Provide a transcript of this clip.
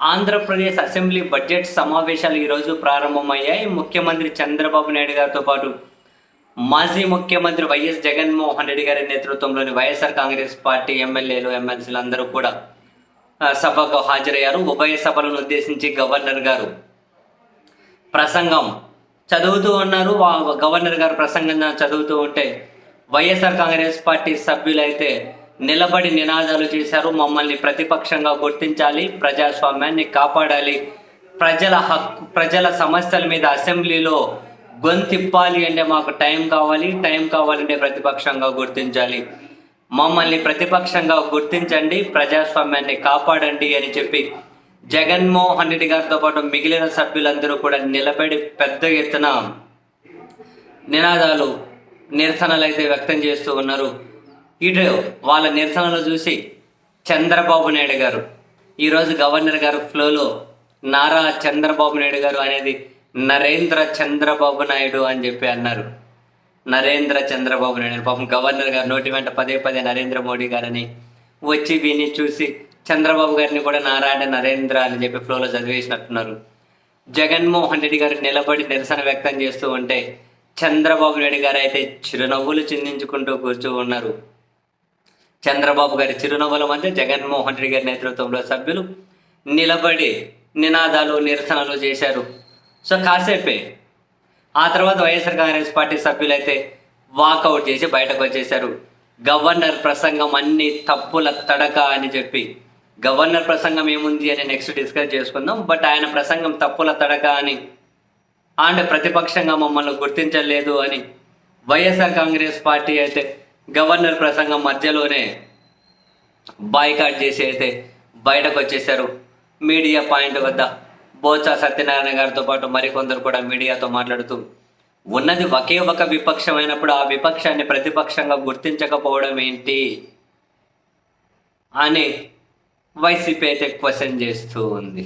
Andhra Pradesh assembly budget సమావేశాలు ఈరోజు ప్రారంభమయ్యాయి. ముఖ్యమంత్రి చంద్రబాబు నాయుడు గారితో పాటు మాజీ ముఖ్యమంత్రి వైఎస్ జగన్మోహన్ రెడ్డి గారి నేతృత్వంలోని వైఎస్ఆర్ కాంగ్రెస్ పార్టీ ఎమ్మెల్యేలు ఎమ్మెల్సీలు అందరూ కూడా సభకు హాజరయ్యారు. ఉభయ సభలను ఉద్దేశించి గవర్నర్ గారు ప్రసంగం చదువుతూ ఉన్నారు. వా- గవర్నర్ గారు ప్రసంగం చదువుతూ ఉంటే వైఎస్ఆర్ కాంగ్రెస్ పార్టీ సభ్యులైతే నిలబడి నినాదాలు చేశారు. మమ్మల్ని ప్రతిపక్షంగా గుర్తించాలి ప్రజాస్వామ్యాన్ని కాపాడాలి. ప్రజల హక్కు ప్రజల సమస్యల మీద అసెంబ్లీలో గొంతిప్పాలి అంటే మాకు టైం కావాలి. టైం కావాలంటే ప్రతిపక్షంగా గుర్తించాలి. మమ్మల్ని ప్రతిపక్షంగా గుర్తించండి ప్రజాస్వామ్యాన్ని కాపాడండి అని చెప్పి జగన్మోహన్ రెడ్డి గారితో పాటు మిగిలిన సభ్యులందరూ కూడా నిలబడి పెద్ద ఎత్తున నినాదాలు నిరసనలు అయితే వ్యక్తం చేస్తూ ఉన్నారు. ఇటు వాళ్ళ నిరసనలు చూసి చంద్రబాబు నాయుడు గారు ఈరోజు గవర్నర్ గారు ఫ్లోలో నారా చంద్రబాబు నాయుడు గారు అనేది నరేంద్ర చంద్రబాబు నాయుడు అని చెప్పి అన్నారు. నరేంద్ర చంద్రబాబు నాయుడు పాపం గవర్నర్ గారు నోటి వెంట పదే పదే నరేంద్ర మోడీ గారని వచ్చి విని చూసి చంద్రబాబు గారిని కూడా నారా అంటే నరేంద్ర అని చెప్పి ఫ్లోలో చదివేసినట్టున్నారు. జగన్మోహన్ రెడ్డి గారు నిలబడి నిరసన వ్యక్తం చేస్తూ ఉంటే చంద్రబాబు నాయుడు గారు అయితే చిరునవ్వులు చిందించుకుంటూ కూర్చో ఉన్నారు. చంద్రబాబు గారి చిరునవ్వుల మధ్య జగన్మోహన్ రెడ్డి గారి నేతృత్వంలో సభ్యులు నిలబడి నినాదాలు నిరసనలు చేశారు. సో కాసేపే. ఆ తర్వాత వైఎస్ఆర్ కాంగ్రెస్ పార్టీ సభ్యులైతే వాకౌట్ చేసి బయటకు వచ్చేశారు. గవర్నర్ ప్రసంగం అన్ని తప్పుల తడక అని చెప్పి. గవర్నర్ ప్రసంగం ఏముంది అని నెక్స్ట్ డిస్కస్ చేసుకుందాం. బట్ ఆయన ప్రసంగం తప్పుల తడక అని. అండ్ ప్రతిపక్షంగా మమ్మల్ని గుర్తించలేదు అని. వైఎస్ఆర్ కాంగ్రెస్ పార్టీ అయితే గవర్నర్ ప్రసంగం మధ్యలోనే బాయ్కాట్ చేసి అయితే బయటకు వచ్చేసారు మీడియా పాయింట్ వద్ద. బోత్స సత్యనారాయణ గారితో పాటు మరికొందరు కూడా మీడియాతో మాట్లాడుతూ ఉన్నది ఒకే ఒక విపక్షమైనప్పుడు ఆ విపక్షాన్ని ప్రతిపక్షంగా గుర్తించకపోవడం ఏంటి అని వైసీపీ అయితే క్వశ్చన్ చేస్తూ ఉంది.